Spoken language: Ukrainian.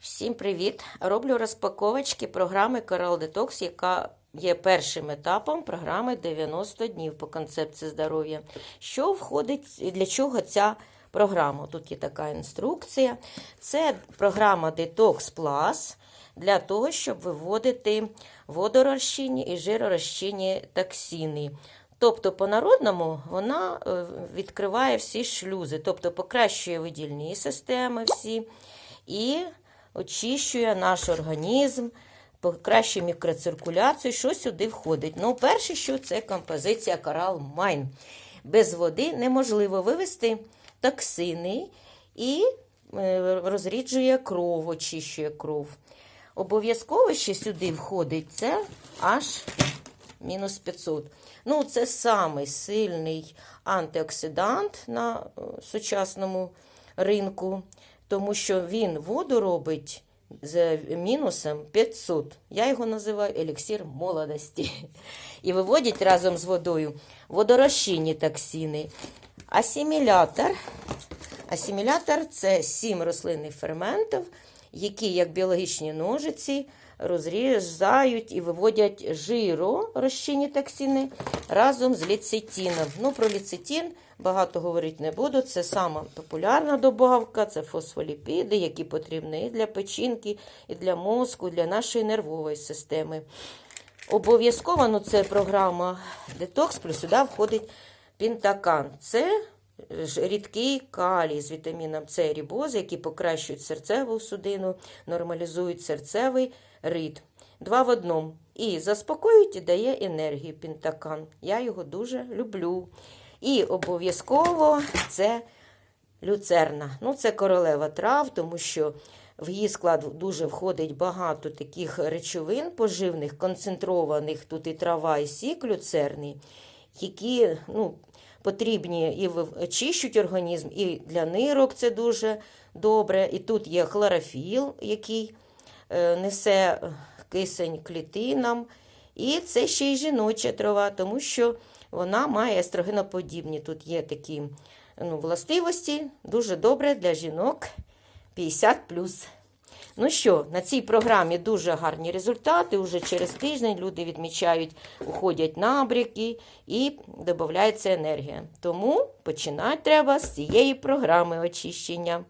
Всім привіт! Роблю розпаковочки програми Coral Detox, яка є першим етапом програми 90 днів по концепції здоров'я. Що входить і для чого ця програма? Тут є така інструкція. Це програма Detox Plus для того, щоб виводити водорозчинні і жиророзчинні токсини. Тобто, по-народному вона е, відкриває всі шлюзи, тобто покращує видільні системи всі і очищує наш організм, покращує мікроциркуляцію, що сюди входить. Ну, перше, що це композиція Coral Mine. Без води неможливо вивести токсини і е, розріджує кров, очищує кров. Обов'язково ще сюди входить це аж мінус 500. Ну, це самий сильний антиоксидант на е, сучасному ринку, тому що він воду робить з мінусом 500. Я його називаю еліксір молодості. І виводять разом з водою водорощинні токсини. Асимілятор. Асимілятор це сім рослинних ферментів, які, як біологічні ножиці, розрізають і виводять жиро розчинні токсини разом з ліцетином. Ну, про ліцетин багато говорити не буду. Це сама популярна добавка, це фосфоліпіди, які потрібні і для печінки, і для мозку, і для нашої нервової системи. Обов'язково ну, це програма Детокс, плюс сюди входить пінтакан. Це рідкий калій з вітаміном С рібози, які покращують серцеву судину, нормалізують серцевий ритм. Два в одному. І заспокоюють і дає енергію пінтакан. Я його дуже люблю. І обов'язково це люцерна. Ну, це королева трав, тому що в її склад дуже входить багато таких речовин поживних, концентрованих, тут і трава, і сік люцерний, які ну, потрібні і очищують організм, і для нирок це дуже добре. І тут є хлорофіл, який е, несе кисень клітинам. І це ще й жіноча трава, тому що вона має естрогеноподібні. Тут є такі ну, властивості, дуже добре для жінок 50. Ну що, на цій програмі дуже гарні результати. Уже через тиждень люди відмічають, уходять набряки і додається енергія. Тому починати треба з цієї програми очищення.